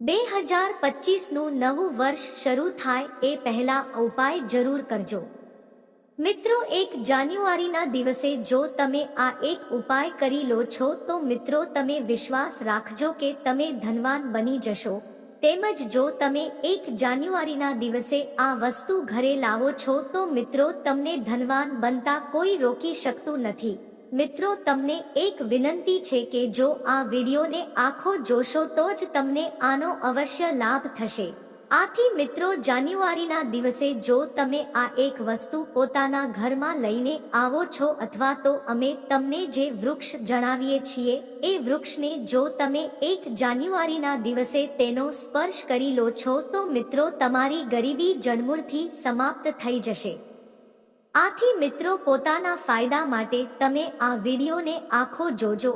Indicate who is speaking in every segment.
Speaker 1: બે હજાર પચીસનું નવું વર્ષ શરૂ થાય એ પહેલા ઉપાય જરૂર કરજો. મિત્રો, એક જાન્યુઆરીના દિવસે જો તમે આ એક ઉપાય કરી લો છો, તો મિત્રો, તમે વિશ્વાસ રાખજો કે તમે ધનવાન બની જશો. તેમજ જો તમે એક જાન્યુઆરીના દિવસે આ વસ્તુ ઘરે લાવો છો, તો મિત્રો, તમને ધનવાન બનતા કોઈ રોકી શકતું નથી. મિત્રો, તમને એક વિનંતી છે કે જો આ વિડીયોને આખો જોશો તો જ તમને આનો અવશ્ય લાભ થશે. આથી મિત્રો, જાન્યુઆરીના દિવસે જો તમે આ એક વસ્તુ પોતાના ઘરમાં લઈને આવો છો અથવા તો અમે તમને જે વૃક્ષ જણાવીએ છીએ, એ વૃક્ષને જો તમે એક જાન્યુઆરીના દિવસે તેનો સ્પર્શ કરી લો છો તો મિત્રો, તમારી ગરીબી જડમૂળથી સમાપ્ત થઈ જશે. આથી મિત્રો પોતાના ફાયદા માટે તમે આ વિડીયોને આખો જોજો.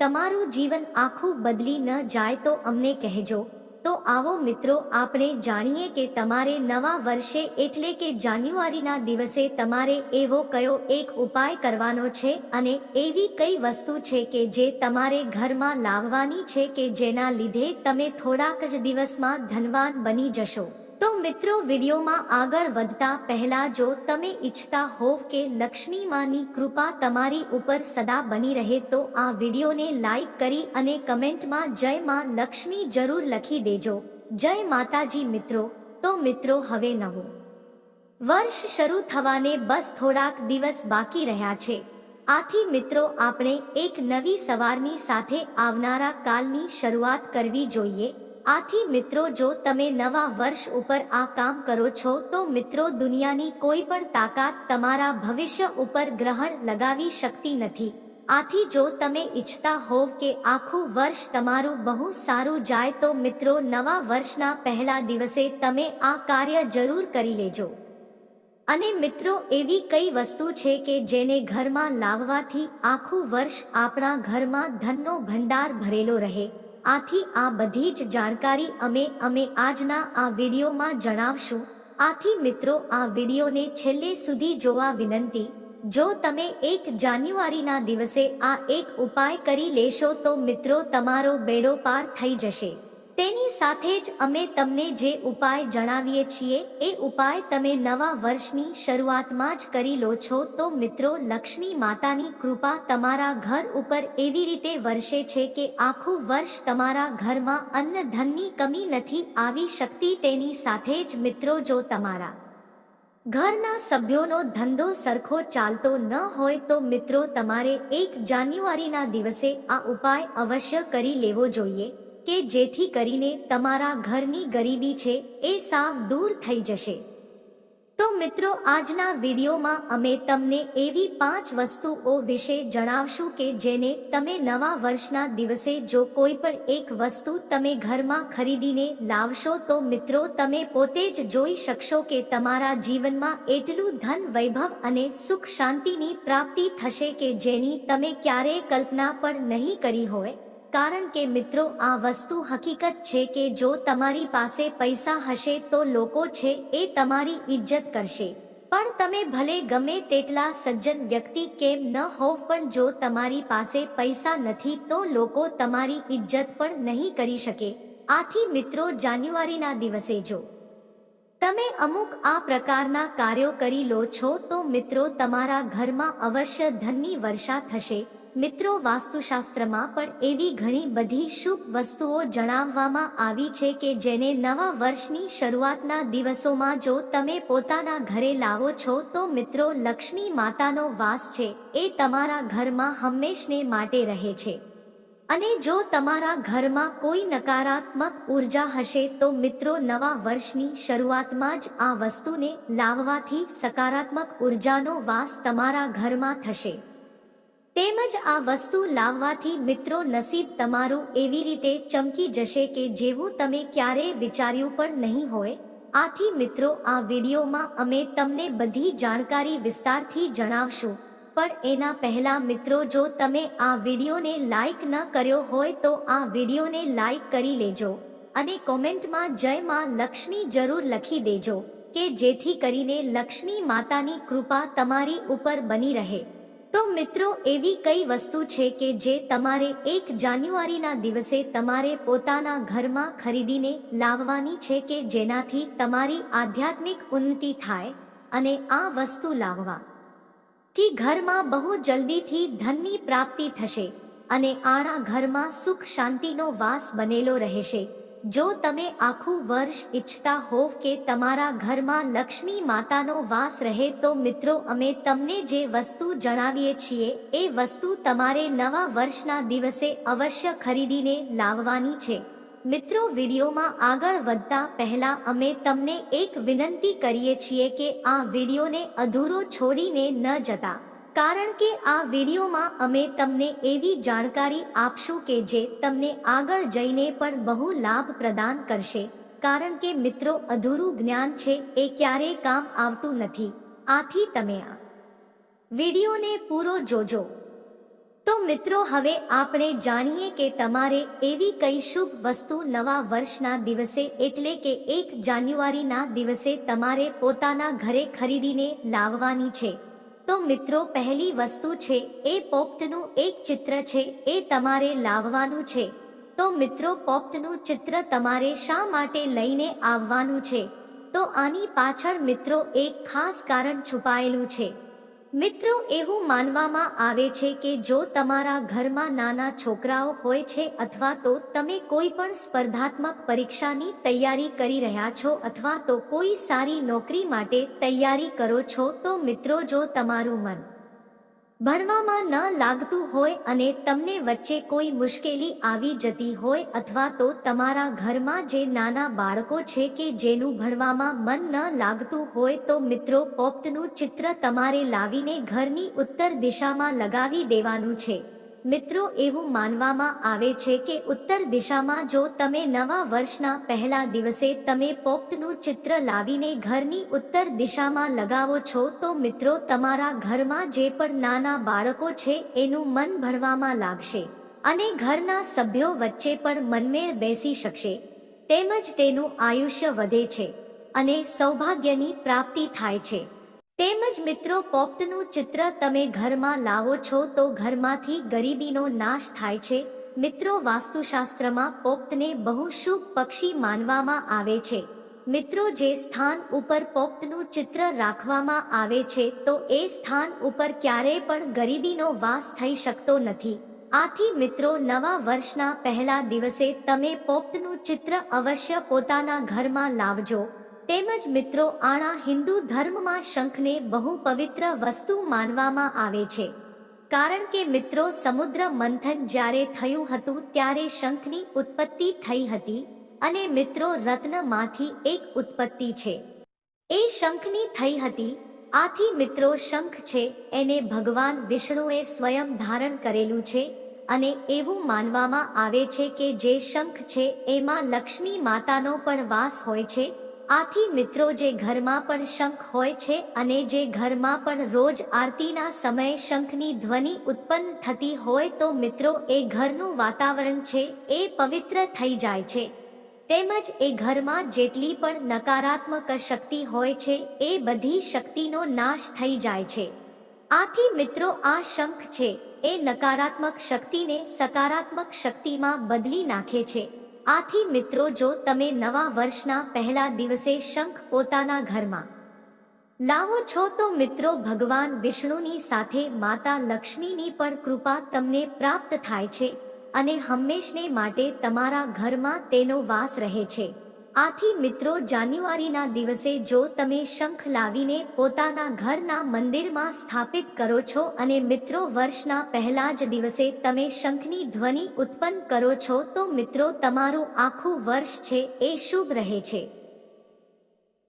Speaker 1: તમારું જીવન આખું બદલી ન જાય તો અમને કહેજો. તો આવો મિત્રો, આપણે જાણીએ કે તમારે નવા વર્ષે એટલે કે જાન્યુઆરીના દિવસે તમારે એવો કયો એક ઉપાય કરવાનો છે અને એવી કઈ વસ્તુ છે કે જે તમારે ઘરમાં લાવવાની છે કે જેના લીધે તમે થોડાક જ દિવસમાં ધનવાન બની જશો? તો મિત્રો, વિડીયોમાં આગળ વધતા પહેલા જો તમે ઈચ્છતા હોવ કે લક્ષ્મી માની કૃપા તમારી ઉપર સદા બની રહે, તો આ વિડીયોને લાઈક કરી અને કમેન્ટમાં જય માં લક્ષ્મી જરૂર લખી દેજો. જય માતાજી મિત્રો. તો મિત્રો, હવે નવું. વર્ષ શરૂ થવાને બસ થોડાક દિવસ બાકી રહ્યા છે. આથી મિત્રો, આપણે એક નવી સવારની સાથે આવનારા કાલની શરૂઆત કરવી જોઈએ. આથી મિત્રો, જો તમે નવા વર્ષ ઉપર આ કામ કરો છો, તો મિત્રો, દુનિયાની કોઈ પણ તાકાત તમારા ભવિષ્ય ઉપર ગ્રહણ લગાવી શકતી નથી. આથી જો તમે ઈચ્છતા હોવ કે આખું વર્ષ તમારું બહુ સારું જાય, તો મિત્રો, નવા વર્ષના પહેલા દિવસે તમે આ કાર્ય જરૂર કરી લેજો. અને મિત્રો, એવી કઈ વસ્તુ છે કે જેને ઘરમાં લાવવાથી આખું વર્ષ આપણા ઘરમાં ધનનો ભંડાર ભરેલો રહે? આથી આ બધી જ જાણકારી અમે અમે આજના આ વિડીયોમાં જણાવશું. આથી મિત્રો, આ વિડીયોને છેલ્લે સુધી જોવા વિનંતી, જો તમે એક જાન્યુઆરીના દિવસે આ એક ઉપાય કરી લેશો તો મિત્રો તમારો બેડો પાર થઈ જશે. તેની સાથે જ અમે તમને જે ઉપાય જણાવીએ છીએ, એ ઉપાય તમે નવા વર્ષની શરૂઆતમાં જ કરી લો છો. તો મિત્રો, લક્ષ્મી માતાની કૃપા તમારા ઘર ઉપર એવી રીતે વર્ષે છે કે આખું વર્ષ તમારા ઘરમાં અન્ન ધનની કમી નથી આવી શકતી. તેની સાથે જ મિત્રો, જો તમારા ઘરના સભ્યોનો ધંધો સરખો ચાલતો ન હોય, તો મિત્રો, તમારે એક જાન્યુઆરીના દિવસે આ ઉપાય અવશ્ય કરી લેવો જોઈએ. કે જેથી કરીને તમારા ઘરની ગરીબી છે એ સાવ દૂર થઈ જશે. તો મિત્રો, આજના વિડીયોમાં અમે તમને એવી પાંચ વસ્તુઓ વિશે જણાવશું કે જેને તમે નવા વર્ષના દિવસે જો કોઈ પણ એક વસ્તુ તમે ઘરમાં ખરીદીને લાવશો તો મિત્રો, તમે પોતે જ જોઈ શકશો કે તમારા જીવનમાં એટલું ધન વૈભવ અને સુખ શાંતિની પ્રાપ્તિ થશે કે જેની તમે ક્યારેય કલ્પના પણ નહીં કરી હોય. કારણ કે મિત્રો, આ વસ્તુ હકીકત છે કે જો તમારી પાસે પૈસા હશે તો લોકો છે એ તમારી ઇજ્જત કરશે. પણ તમે ભલે ગમે તેટલા સજ્જન વ્યક્તિ કેમ ન હોવ, પણ જો તમારી પાસે પૈસા નથી તો લોકો તમારી ઇજ્જત પણ નહીં કરી શકે. આથી મિત્રો, જાન્યુઆરીના દિવસે જો તમે અમુક આ પ્રકારના કાર્યો કરી લો છો, તો મિત્રો, તમારા ઘરમાં અવશ્ય ધનની વર્ષા થશે. મિત્રો, વાસ્તુશાસ્ત્રમાં પણ એવી ઘણી બધી શુભ વસ્તુઓ જણાવવામાં આવી છે કે જેને નવા વર્ષની શરૂઆતના દિવસોમાં જો તમે પોતાના ઘરે લાવો છો, તો મિત્રો, લક્ષ્મી માતાનો વાસ છે. એ તમારા ઘરમાં હંમેશને માટે રહે છે. અને જો તમારા ઘરમાં કોઈ નકારાત્મક ઊર્જા હશે, તો મિત્રો, નવા વર્ષની શરૂઆતમાં જ આ વસ્તુને લાવવાથી સકારાત્મક ઉર્જાનો વાસ તમારા ઘરમાં થશે. તેમજ આ વસ્તુ લાવવાથી મિત્રો નસીબ તમારું એવી રીતે ચમકી જશે કે જેવું તમે ક્યારેય વિચાર્યું પણ નહીં હોય. આથી મિત્રો, આ વિડીયોમાં અમે તમને બધી જાણકારી વિસ્તારથી જણાવશું. પણ એના પહેલા મિત્રો, જો તમે આ વિડીયોને લાઈક ન કર્યો હોય તો આ વિડીયોને લાઈક કરી લેજો. અને કોમેન્ટમાં જય માં લક્ષ્મી જરૂર લખી દેજો, કે જેથી કરીને લક્ષ્મી માતાની કૃપા તમારી ઉપર બની રહે. તો મિત્રો, એવી કઈ વસ્તુ છે કે જે તમારે એક જાન્યુઆરીના દિવસે તમારે પોતાના ઘરમાં ખરીદીને લાવવાની છે કે જેનાથી તમારી આધ્યાત્મિક ઉન્નતિ થાય અને આ વસ્તુ લાવવા? થી ઘરમાં બહુ જલ્દીથી ધનની પ્રાપ્તિ થશે અને આણા ઘરમાં સુખ શાંતિનો વાસ બનેલો રહેશે. જો તમે આખું વર્ષ ઈચ્છતા હોવ કે તમારા ઘરમાં લક્ષ્મી માતાનો વાસ રહે તો મિત્રો, અમે તમને જે વસ્તુ જણાવીએ છીએ, એ વસ્તુ તમારે નવા વર્ષના દિવસે અવશ્ય ખરીદીને લાવવાની છે. મિત્રો, વિડીયોમાં આગળ વધતા પહેલા અમે તમને એક વિનંતી કરીએ છીએ કે આ વિડીયોને અધૂરો છોડીને ન જતા. કારણ કે આ વિડીયોમાં અમે તમને એવી જાણકારી આપશું કે જે તમને આગળ જઈને પણ બહુ લાભ પ્રદાન કરશે. કારણ કે મિત્રો, અધૂરું જ્ઞાન છે, એ ક્યારેય કામ આવતું નથી. આથી તમે આ વિડીયોને પૂરો જોજો. તો મિત્રો, હવે આપણે જાણીએ કે તમારે એવી કઈ શુભ વસ્તુ નવા વર્ષના દિવસે, એટલે કે એક જાન્યુઆરીના દિવસે તમારે પોતાના ઘરે ખરીદીને લાવવાની છે. તો મિત્રો, પહેલી વસ્તુ છે, એ પોપ્ટનું એક ચિત્ર છે, એ તમારે લાવવાનું છે. તો મિત્રો, પોપ્ટનું ચિત્ર તમારે શા માટે લઈને આવવાનું છે? તો આની પાછળ મિત્રો, એક ખાસ કારણ છુપાયેલું છે. મિત્રો, એવું માનવામાં આવે છે કે જો તમારા ઘરમાં નાના છોકરાઓ હોય છે અથવા તો તમે કોઈ પણ સ્પર્ધાત્મક પરીક્ષાની તૈયારી કરી રહ્યા છો અથવા તો કોઈ સારી નોકરી માટે તૈયારી કરો છો, તો મિત્રો, જો તમારું મન ભણવામાં ન લાગતું હોય અને તમને વચ્ચે કોઈ મુશ્કેલી આવી જતી હોય અથવા તો તમારા ઘરમાં જે નાના બાળકો છે કે જેનું ભણવામાં મન ન લાગતું હોય તો મિત્રો, પોપ્ટનું ચિત્ર તમારે લાવીને ઘરની ઉત્તર દિશામાં લગાવી દેવાનું છે. મિત્રો, એવું માનવામાં આવે છે કે ઉત્તર દિશામાં જો તમે નવા વર્ષના પહેલા દિવસે તમે પોપ્ટનું ચિત્ર લાવીને ઘરની ઉત્તર દિશામાં લગાવો છો, તો મિત્રો, તમારા ઘરમાં જે પણ નાના બાળકો છે, એનું મન ભણવામાં લાગશે અને ઘરના સભ્યો વચ્ચે પણ મનમેળ બેસી શકશે. તેમજ તેનું આયુષ્ય વધે છે અને સૌભાગ્યની પ્રાપ્તિ થાય છે. તેમજ મિત્રો પોપ્તનું ચિત્ર તમે ઘરમાં લાવો છો તો ઘરમાંથી ગરીબીનો નાશ થાય છે. મિત્રો, વાસ્તુશાસ્ત્રમાં પોપ્ટને બહુ શુભ પક્ષી માનવામાં આવે છે. મિત્રો, જે સ્થાન ઉપર પોપ્ટનું ચિત્ર રાખવામાં આવે છે તો એ સ્થાન ઉપર ક્યારેય પણ ગરીબીનો વાસ થઈ શકતો નથી. આથી મિત્રો, નવા વર્ષના પહેલા દિવસે તમે પોપ્તનું ચિત્ર અવશ્ય પોતાના ઘરમાં લાવજો. તેમજ મિત્રો, આણા હિન્દુ ધર્મમાં શંખને બહુ પવિત્ર વસ્તુ માનવામાં આવે છે. કારણ કે મિત્રો, સમુદ્ર મંથન જ્યારે થયું હતું ત્યારે શંખની ઉત્પત્તિ થઈ હતી અને મિત્રો, રત્નમાંથી એક ઉત્પત્તિ છે. એ શંખની થઈ હતી. આથી મિત્રો, શંખ છે, એને ભગવાન વિષ્ણુએ સ્વયં ધારણ કરેલું છે અને એવું માનવામાં આવે છે કે જે શંખ છે, એમાં લક્ષ્મી માતાનો પણ વાસ હોય છે આથી મિત્રો જે ઘરમાં પણ શંખ હોય છે અને જે ઘરમાં પણ રોજ આરતીના સમયે શંખની ધ્વનિ ઉત્પન્ન થતી હોય તો મિત્રો એ ઘરનું વાતાવરણ છે એ પવિત્ર થઈ જાય છે. તેમજ એ ઘરમાં જેટલી પણ નકારાત્મક શક્તિ હોય છે એ બધી શક્તિનો નાશ થઈ જાય છે. આથી મિત્રો આ શંખ છે એ નકારાત્મક શક્તિને સકારાત્મક શક્તિમાં બદલી નાખે છે. આથી મિત્રો, જો તમે નવા વર્ષના પહેલા દિવસે શંખ પોતાના ઘરમાં લાવો છો, તો મિત્રો, ભગવાન વિષ્ણુની સાથે માતા લક્ષ્મીની પણ કૃપા તમને પ્રાપ્ત થાય છે અને હંમેશને માટે તમારા ઘરમાં તેનો વાસ રહે છે. આથી મિત્રો, જાન્યુઆરીના દિવસે જો તમે શંખ લાવીને પોતાના ઘરના મંદિરમાં સ્થાપિત કરો છો અને મિત્રો, વર્ષના પહેલા જ દિવસે તમે શંખની ધ્વનિ ઉત્પન્ન કરો છો, તો મિત્રો, તમારું આખું વર્ષ છે એ શુભ રહે છે.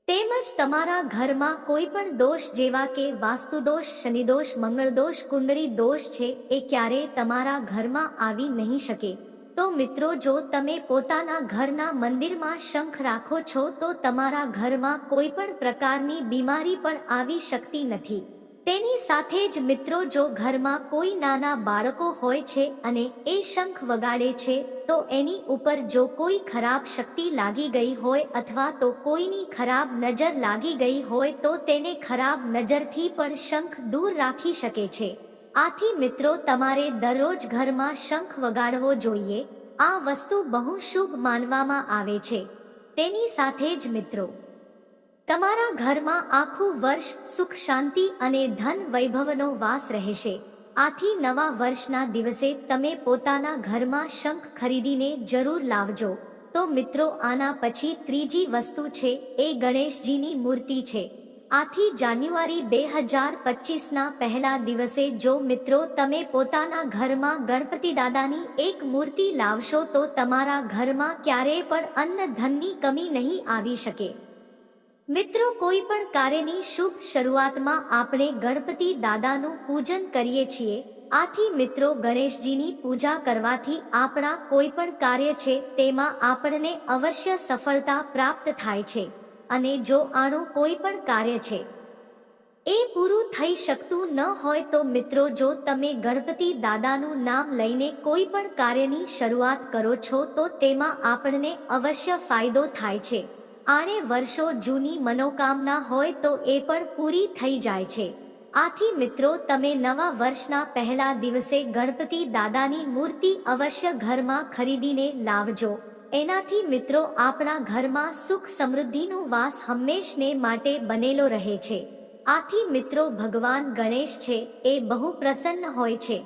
Speaker 1: તેમજ તમારા ઘરમાં કોઈ પણ દોષ જેવા કે વાસ્તુદોષ શનિદોષ મંગળદોષ કુંડળી દોષ છે, એ ક્યારેય તમારા ઘરમાં આવી નહીં શકે. તો મિત્રો, જો તમે પોતાના ઘરના મંદિરમાં શંખ રાખો છો, તો તમારા ઘરમાં કોઈ પણ પ્રકારની બીમારી પણ આવી શકતી નથી. તેની સાથે જ મિત્રો, જો ઘરમાં કોઈ નાના બાળકો હોય છે અને એ શંખ વગાડે છે, તો એની ઉપર જો કોઈ ખરાબ શક્તિ લાગી ગઈ હોય અથવા તો કોઈની ખરાબ નજર લાગી ગઈ હોય, તો તેને ખરાબ નજરથી પણ શંખ દૂર રાખી શકે છે. આથી મિત્રો, તમારે દરરોજ ઘરમાં શંખ વગાડવો જોઈએ. આ વસ્તુ બહુ શુભ માનવામાં આવે છે. તેની સાથે જ મિત્રો, તમારા ઘરમાં આખું વર્ષ સુખ, શાંતિ અને ધન વૈભવનો વાસ રહેશે. આથી નવા વર્ષના દિવસે તમે પોતાના ઘરમાં શંખ ખરીદીને જરૂર લાવજો. તો મિત્રો, આના પછી ત્રીજી વસ્તુ છે, એ ગણેશજીની મૂર્તિ છે. આથી જાન્યુઆરી બે હજાર પચીસના પહેલા દિવસે જો મિત્રો તમે પોતાના ઘરમાં ગણપતિ દાદાની એક મૂર્તિ લાવશો તો તમારા ઘરમાં ક્યારેય પણ અન્ન ધનની કમી નહીં આવી શકે. મિત્રો કોઈ પણ કાર્યની શુભ શરૂઆતમાં આપણે ગણપતિ દાદાનું પૂજન કરીએ છીએ. આથી મિત્રો ગણેશજીની પૂજા કરવાથી આપણા કોઈ પણ કાર્ય છે તેમાં આપણને અવશ્ય સફળતા પ્રાપ્ત થાય છે. અને જો આનું કોઈ પણ કાર્ય છે, એ પૂરું થઈ શકતું ન હોય તો મિત્રો, જો તમે ગણપતિ દાદાનું નામ લઈને કોઈ પણ કાર્યની શરૂઆત કરો છો, તો તેમાં આપણને અવશ્ય ફાયદો થાય છે. આણે વર્ષો જૂની મનોકામના હોય તો એ પણ પૂરી થઈ જાય છે. આથી મિત્રો, તમે નવા વર્ષના પહેલા દિવસે ગણપતિ દાદાની મૂર્તિ અવશ્ય ઘરમાં ખરીદીને લાવજો. એનાથી મિત્રો આપણા ઘરમાં સુખ સમૃદ્ધિનો વાસ હંમેશને માટે બનેલો રહે છે. આથી મિત્રો ભગવાન ગણેશ છે, એ બહુ પ્રસન્ન હોય છે.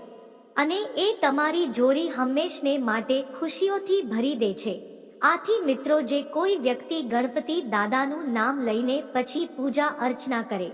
Speaker 1: અને એ તમારી જોડી હંમેશને માટે ખુશીઓથી ભરી દે છે. આથી મિત્રો જે કોઈ વ્યક્તિ ગણપતિ દાદાનું નામ લઈને પછી પૂજા અર્ચના કરે.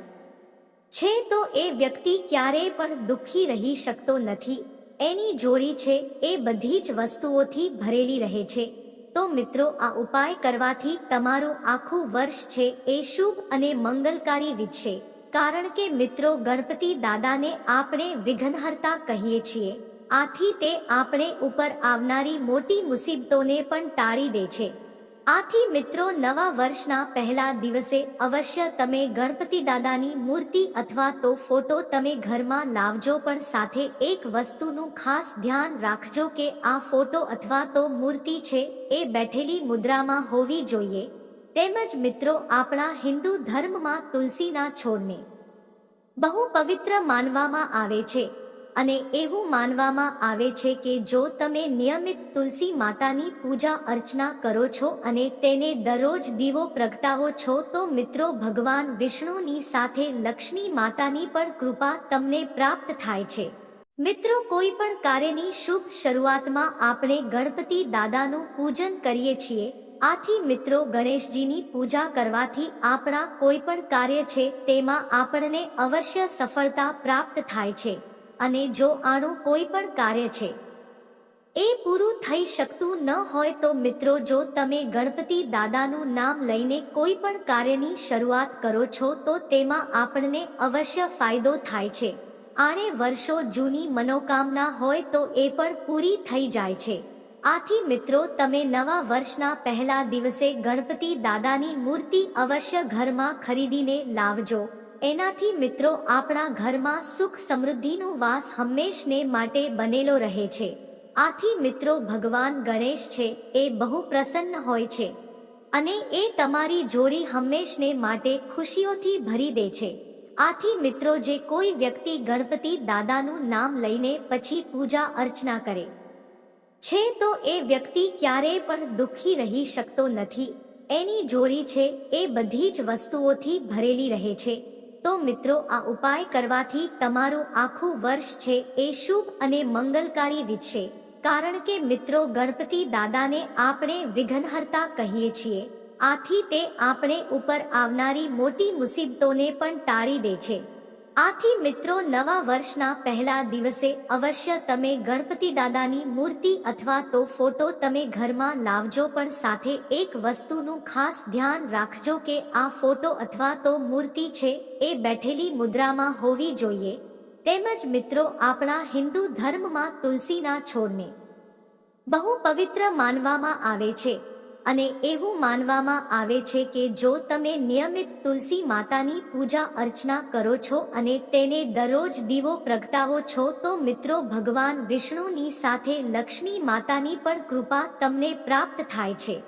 Speaker 1: છે તો એ વ્યક્તિ ક્યારેય પણ દુઃખી રહી શકતો નથી. એની જોડી છે, એ બધી જ વસ્તુઓથી ભરેલી રહે છે. તો મિત્રો, આ ઉપાય કરવાથી તમારું આખું વર્ષ છે એ શુભ અને મંગલકારી વીતશે. કારણ કે મિત્રો, ગણપતિ દાદાને આપણે વિઘ્નહર્તા કહીએ છીએ. આથી તે આપણે ઉપર આવનારી મોટી મુસીબતોને પણ ટાળી દે છે. આથી મિત્રો, નવા વર્ષના પહેલા દિવસે અવશ્ય તમે ગણપતિ દાદાની મૂર્તિ અથવા તો ફોટો તમે ઘરમાં લાવજો, પણ સાથે એક વસ્તુનું ખાસ ધ્યાન રાખજો કે આ ફોટો અથવા તો મૂર્તિ છે એ બેઠેલી મુદ્રામાં હોવી જોઈએ. તેમજ મિત્રો, આપણા હિન્દુ ધર્મમાં તુલસીના છોડને બહુ પવિત્ર માનવામાં આવે છે. અને એવું માનવામાં આવે છે કે જો તમે નિયમિત તુલસી માતાની પૂજા અર્ચના કરો છો અને તેને દરરોજ દીવો પ્રગટાવો છો, તો મિત્રો ભગવાન વિષ્ણુની સાથે લક્ષ્મી માતાની પણ કૃપા તમને પ્રાપ્ત થાય છે. મિત્રો કોઈ પણ કાર્યની શુભ શરૂઆતમાં આપણે ગણપતિ દાદાનું પૂજન કરીએ છીએ. આથી મિત્રો ગણેશજીની પૂજા કરવાથી આપણા કોઈ પણ કાર્ય છે, તેમાં આપણને અવશ્ય સફળતા પ્રાપ્ત થાય છે. અને જો આનું કોઈ પણ કાર્ય છે, એ પૂરું થઈ શકતું ન હોય તો મિત્રો, જો તમે ગણપતિ દાદાનું નામ લઈને કોઈ પણ કાર્યની શરૂઆત કરો છો, તો તેમાં આપણને અવશ્ય ફાયદો થાય છે. આણે વર્ષો જૂની મનોકામના હોય તો એ પણ પૂરી થઈ જાય છે. આથી મિત્રો, તમે નવા વર્ષના પહેલા દિવસે ગણપતિ દાદાની મૂર્તિ અવશ્ય ઘરમાં ખરીદીને લાવજો. એનાથી મિત્રો આપણા ઘરમાં સુખ સમૃદ્ધિનો વાસ હંમેશને માટે બનેલો રહે છે. આથી મિત્રો ભગવાન ગણેશ છે, એ બહુ પ્રસન્ન હોય છે. અને એ તમારી જોડી હંમેશને માટે ખુશીઓથી ભરી દે છે. આથી મિત્રો જે કોઈ વ્યક્તિ ગણપતિ દાદાનું નામ લઈને પછી પૂજા અર્ચના કરે, છે તો એ વ્યક્તિ ક્યારેય પણ દુઃખી રહી શકતો નથી. એની જોડી છે, એ બધી જ વસ્તુઓથી ભરેલી રહે છે. તો મિત્રો, આ ઉપાય કરવાથી તમારું આખું વર્ષ છે એ શુભ અને મંગલકારી વીતશે. કારણ કે મિત્રો, ગણપતિ દાદાને આપણે વિઘ્નહર્તા કહીએ છીએ. આથી તે આપણે ઉપર આવનારી મોટી મુસીબતોને પણ ટાળી દે છે. આથી મિત્રો, નવા વર્ષના પહેલા દિવસે અવશ્ય તમે ગણપતિ દાદાની મૂર્તિ અથવા તો ફોટો તમે ઘરમાં લાવજો, પણ સાથે એક વસ્તુનું ખાસ ધ્યાન રાખજો કે આ ફોટો અથવા તો મૂર્તિ છે એ બેઠેલી મુદ્રામાં હોવી જોઈએ. તેમજ મિત્રો, આપણા હિન્દુ ધર્મમાં તુલસીના છોડને બહુ પવિત્ર માનવામાં આવે છે. અને એવું માનવામાં આવે છે કે જો તમે નિયમિત તુલસી માતાની પૂજા અર્ચના કરો છો અને તેને દરરોજ દીવો પ્રગટાવો છો, તો મિત્રો ભગવાન વિષ્ણુની સાથે લક્ષ્મી માતાની પણ કૃપા તમને પ્રાપ્ત થાય છે.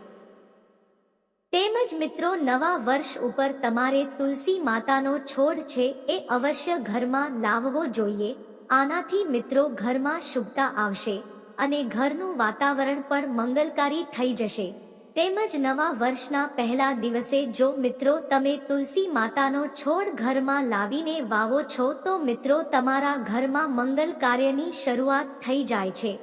Speaker 1: તેમજ મિત્રો, નવા વર્ષ ઉપર તમારે તુલસી માતાનો છોડ છે એ અવશ્ય ઘરમાં લાવવો જોઈએ. આનાથી મિત્રો, ઘરમાં શુભતા આવશે અને ઘરનું વાતાવરણ પણ મંગલકારી થઈ જશે. તેમજ નવા વર્ષના પહેલા દિવસે જો મિત્રો તમે તુલસી માતાનો છોડ ઘરમાં લાવીને વાવો છો, તો મિત્રો તમારા ઘરમાં મંગલ કાર્યની શરૂઆત થઈ જાય છે.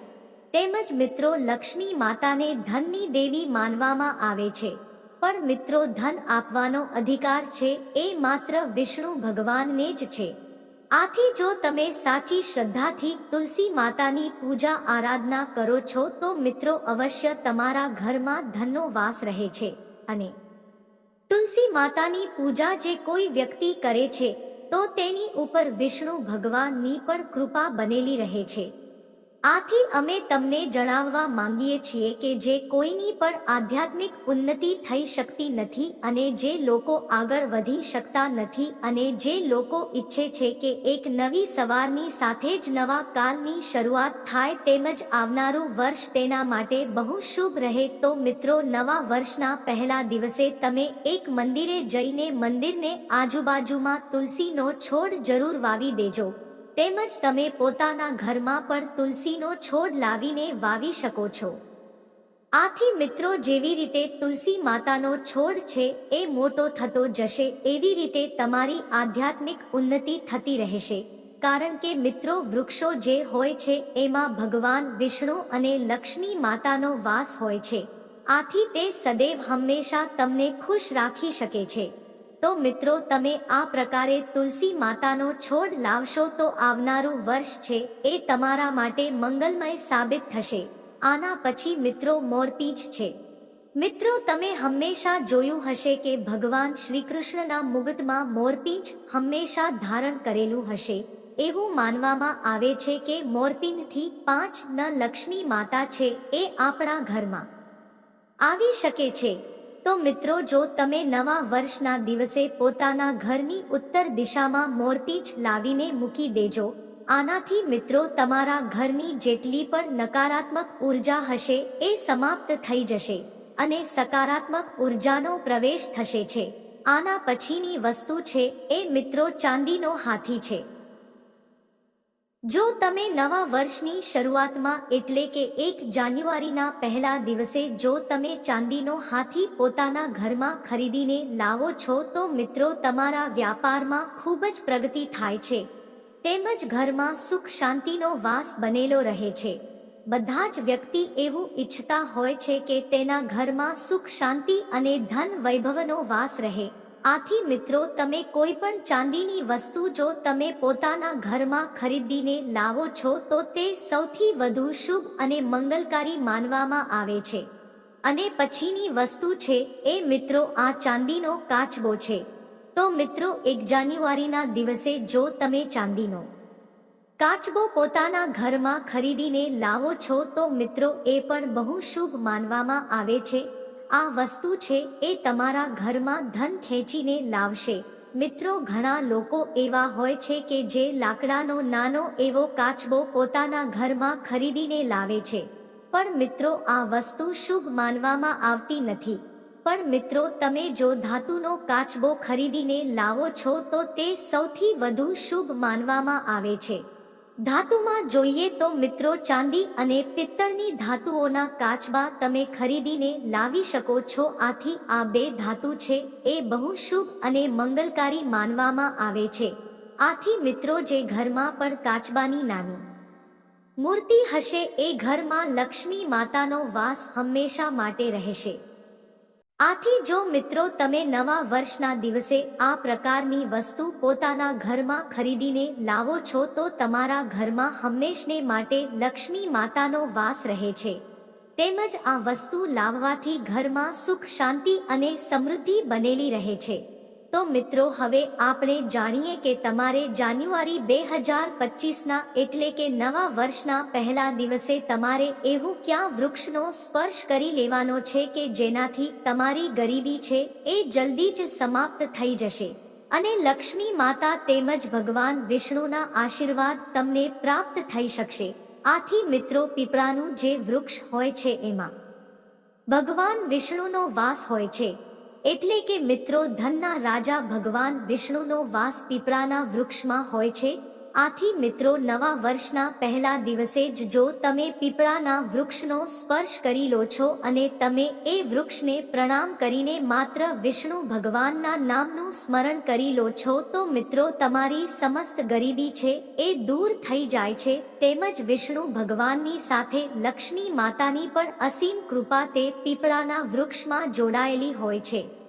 Speaker 1: તેમજ મિત્રો લક્ષ્મી માતાને ધનની દેવી માનવામાં આવે છે. પણ મિત્રો ધન આપવાનો અધિકાર છે, એ માત્ર વિષ્ણુ ભગવાનને જ છે. આથી જો તમે સાચી શ્રદ્ધાથી તુલસી માતાની પૂજા આરાધના કરો છો, તો મિત્રો અવશ્ય તમારા ઘરમાં ધનનો વાસ રહે છે. અને તુલસી માતાની પૂજા જે કોઈ વ્યક્તિ કરે છે, તો તેની ઉપર વિષ્ણુ ભગવાનની પણ કૃપા બનેલી રહે છે. આથી અમે તમને જણાવવા માંગીએ છીએ કે જે કોઈની પણ આધ્યાત્મિક ઉન્નતિ થઈ શકતી નથી અને જે લોકો આગળ વધી શકતા નથી અને જે લોકો ઈચ્છે છે કે એક નવી સવારની સાથે જ નવા કાલની શરૂઆત થાય તેમજ આવનારું વર્ષ તેના માટે બહુ શુભ રહે તો મિત્રો નવા વર્ષના પહેલા દિવસે તમે એક મંદિરે જઈને મંદિરને આજુબાજુમાં તુલસીનો છોડ જરૂર વાવી દેજો. તેમજ તમે પોતાના ઘરમાં પણ તુલસીનો છોડ લાવીને વાવી શકો છો. આથી મિત્રો, જેવી રીતે તુલસી માતાનો છોડ છે, એ મોટો થતો જશે, એવી રીતે તમારી આધ્યાત્મિક ઉન્નતિ થતી રહેશે. કારણ કે મિત્રો, વૃક્ષો જે હોય છે, એમાં ભગવાન, વિષ્ણુ અને લક્ષ્મી માતાનો વાસ હોય છે. આથી તે સદૈવ હંમેશા તમને ખુશ રાખી શકે છે. તો મિત્રો, તમે આ પ્રકારે તુલસી માતાનો છોડ લાવશો તો આવનારું વર્ષ છે એ તમારા માટે મંગલમય સાબિત થશે. આના પછી મિત્રો મોરપીચ છે. મિત્રો, તમે હંમેશા જોયું હશે કે ભગવાન શ્રી કૃષ્ણના મુગટમાં મોરપીંચ હંમેશા ધારણ કરેલું હશે. એવું માનવામાં આવે છે કે મોરપીંછથી પાંચ ન લક્ષ્મી માતા છે એ આપણા ઘરમાં. આવી શકે છે. તો મિત્રો, જો તમે નવા વર્ષના દિવસે પોતાના ઘરની ઉત્તર દિશામાં મોરપીચ લાવીને મૂકી દેજો. આનાથી મિત્રો, તમારા ઘરની જેટલી પણ નકારાત્મક ઊર્જા હશે એ સમાપ્ત થઈ જશે અને સકારાત્મક ઉર્જાનો પ્રવેશ થશે છે. આના પછીની વસ્તુ છે એ મિત્રો, ચાંદીનો હાથી છે. જો તમે નવા વર્ષની શરૂઆતમાં એટલે કે એક જાન્યુઆરીના પહેલા દિવસે જો તમે ચાંદીનો હાથી પોતાના ઘરમાં ખરીદીને લાવો છો, તો મિત્રો તમારા વ્યાપારમાં ખૂબ જ પ્રગતિ થાય છે. તેમજ ઘરમાં સુખ શાંતિનો વાસ બનેલો રહે છે. બધા જ વ્યક્તિ એવું ઈચ્છતા હોય છે કે તેના ઘરમાં સુખ શાંતિ અને ધન વૈભવનો વાસ રહે. આથી મિત્રો, તમે કોઈ પણ ચાંદીની વસ્તુ જો તમે પોતાના ઘરમાં ખરીદીને લાવો છો, તો તે સૌથી વધુ શુભ અને મંગલકારી માનવામાં આવે છે. અને પછીની વસ્તુ છે, એ મિત્રો, આ ચાંદીનો કાચબો છે. તો મિત્રો, એક જાન્યુઆરીના દિવસે જો તમે ચાંદીનો કાચબો પોતાના ઘરમાં ખરીદીને લાવો છો, તો મિત્રો, એ પણ બહુ શુભ માનવામાં આવે છે. આ વસ્તુ છે એ તમારા ઘરમાં ધન ખેંચીને લાવશે. મિત્રો, ઘણા લોકો એવા હોય છે કે જે લાકડાનો નાનો એવો કાચબો પોતાના ઘરમાં ખરીદીને લાવે છે. પણ મિત્રો, આ વસ્તુ શુભ માનવામાં આવતી નથી. પણ મિત્રો, તમે જો ધાતુનો કાચબો ખરીદીને લાવો છો તો તે સૌથી વધુ શુભ માનવામાં આવે છે. ધાતુમાં જોઈએ તો મિત્રો ચાંદી અને પિત્તળની ધાતુઓના કાચબા તમે ખરીદીને લાવી શકો છો. આથી આ બે ધાતુ છે, એ બહુ શુભ અને મંગલકારી માનવામાં આવે છે. આથી મિત્રો જે ઘરમાં પણ કાચબાની નાની મૂર્તિ હશે, એ ઘરમાં લક્ષ્મી માતાનો વાસ હંમેશા માટે રહેશે. આથી જો મિત્રો તમે નવા વર્ષના દિવસે આ પ્રકારની વસ્તુ પોતાના ઘરમાં ખરીદીને લાવો છો તો તમારા ઘરમાં હંમેશને માટે લક્ષ્મી માતાનો વાસ રહે છે. તેમજ આ વસ્તુ લાવવાથી ઘરમાં સુખ, શાંતિ અને સમૃદ્ધિ બનેલી રહે છે. તો મિત્રો, હવે આપણે જાણીએ કે તમારે જાન્યુઆરી બે હજાર પચીસના એટલે કે નવા વર્ષના પહેલા દિવસે તમારે એવું ક્યાં વૃક્ષનો સ્પર્શ કરી લેવાનો છે કે જેનાથી તમારી ગરીબી છે એ જલ્દી જ સમાપ્ત થઈ જશે? અને લક્ષ્મી માતા તેમજ ભગવાન વિષ્ણુના આશીર્વાદ તમને પ્રાપ્ત થઈ શકશે. આથી મિત્રો, પીપળાનું જે વૃક્ષ હોય છે એમાં ભગવાન વિષ્ણુનો વાસ હોય છે. એટલે કે મિત્રો ધનના રાજા ભગવાન વિષ્ણુનો વાસ પીપળાના વૃક્ષમાં હોય છે. આથી મિત્રો, નવા વર્ષના પહેલા દિવસે જ જો તમે પીપળાના વૃક્ષનો સ્પર્શ કરી લો છો અને તમે એ વૃક્ષને પ્રણામ કરીને માત્ર વિષ્ણુ ભગવાનના નામનું સ્મરણ કરી લો છો, તો મિત્રો, તમારી સમસ્ત ગરીબી છે એ દૂર થઈ જાય છે. તેમજ વિષ્ણુ ભગવાનની સાથે લક્ષ્મી માતાની પણ અસીમ કૃપા તે પીપળાના વૃક્ષમાં જોડાયેલી હોય છે.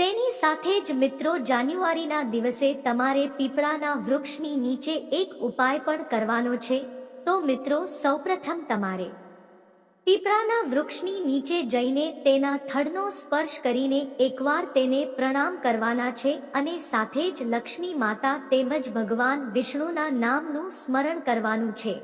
Speaker 1: તેની સાથે જ મિત્રો, જાન્યુઆરીના દિવસે તમારે પીપળાના વૃક્ષની નીચે એક ઉપાય પણ કરવાનો છે. તો મિત્રો, સૌપ્રથમ તમારે પીપળાના વૃક્ષની નીચે જઈને તેના થડનો સ્પર્શ કરીને એકવાર તેને પ્રણામ કરવાના છે અને સાથે જ લક્ષ્મી માતા તેમજ ભગવાન વિષ્ણુના નામનું સ્મરણ કરવાનું છે.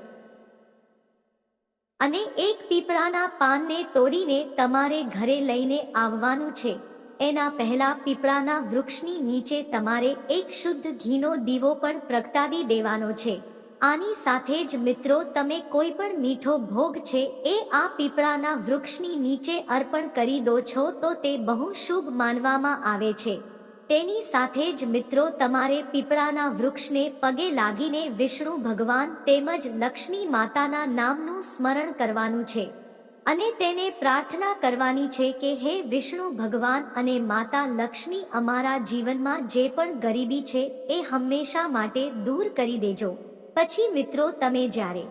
Speaker 1: અને એક પીપળાના પાનને તોડીને તમારે ઘરે લઈને આવવાનું છે. એના પહેલા પીપળાના વૃક્ષની નીચે તમારે એક શુદ્ધ ઘીનો દીવો પણ પ્રગટાવી દેવાનો છે. આની સાથે જ મિત્રો, તમે કોઈ પણ મીઠો ભોગ છે, એ આ પીપળાના વૃક્ષની નીચે અર્પણ કરી દો છો, તો તે બહુ શુભ માનવામાં આવે છે. તેની સાથે જ મિત્રો, તમારે પીપળાના વૃક્ષને પગે લાગીને વિષ્ણુ ભગવાન તેમજ લક્ષ્મી માતાના નામનું સ્મરણ કરવાનું છે. અને તેને પ્રાર્થના કરવાની છે કે હે વિષ્ણુ ભગવાન અને માતા લક્ષ્મી અમારા જીવનમાં જે પણ ગરીબી છે એ હંમેશા માટે દૂર કરી દેજો. પછી મિત્રો તમે જ્યારે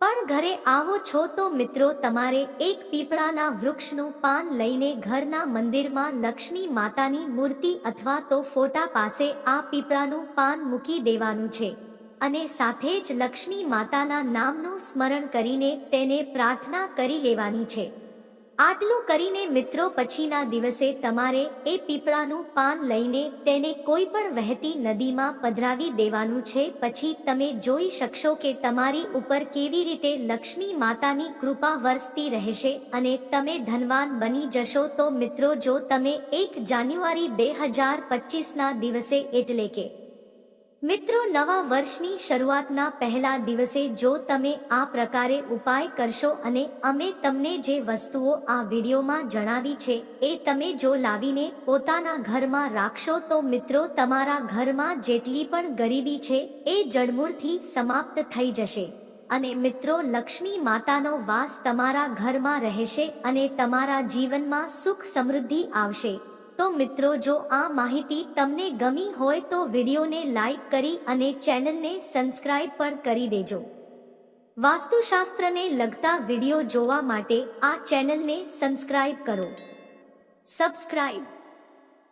Speaker 1: પણ ઘરે આવો છો તો મિત્રો તમારે એક પીપળાના વૃક્ષનું પાન લઈને ઘરના મંદિરમાં લક્ષ્મી માતાની મૂર્તિ અથવા તો ફોટા પાસે આ પીપળાનું પાન મૂકી દેવાનું છે. અને સાથે જ લક્ષ્મી માતાના નામનું સ્મરણ કરીને તેને પ્રાર્થના કરી લેવાની છે. આટલું કરીને મિત્રો પછીના દિવસે તમારે એ પીપળાનું પાન લઈને તેને કોઈ પણ વહેતી નદીમાં પધરાવી દેવાનું છે. પછી તમે જોઈ શકશો કે તમારી ઉપર કેવી રીતે લક્ષ્મી માતાની કૃપા વરસતી રહેશે અને તમે ધનવાન બની જશો તો મિત્રો જો તમે એક જાન્યુઆરી બે હજાર પચીસના દિવસે એટલે કે મિત્રો, નવા વર્ષની શરૂઆતના પહેલા દિવસે જો તમે આ પ્રકારે ઉપાય કરશો અને અમે તમને જે વસ્તુઓ આ વિડીયોમાં જણાવી છે, એ તમે જો લાવીને પોતાના ઘરમાં રાખશો તો મિત્રો, તમારા ઘરમાં જેટલી પણ ગરીબી છે, એ જડમૂળથી સમાપ્ત થઈ જશે. અને મિત્રો, લક્ષ્મી માતાનો વાસ તમારા ઘરમાં રહેશે અને તમારા જીવનમાં સુખ સમૃદ્ધિ આવશે. તો મિત્રો, જો આ માહિતી તમને ગમી હોય તો વિડીયોને લાઈક કરી અને ચેનલને સબસ્ક્રાઇબ પણ કરી દેજો. વાસ્તુશાસ્ત્રને લગતા વીડિયો જોવા માટે આ ચેનલને સબસ્ક્રાઇબ કરો. સબસ્ક્રાઇબ.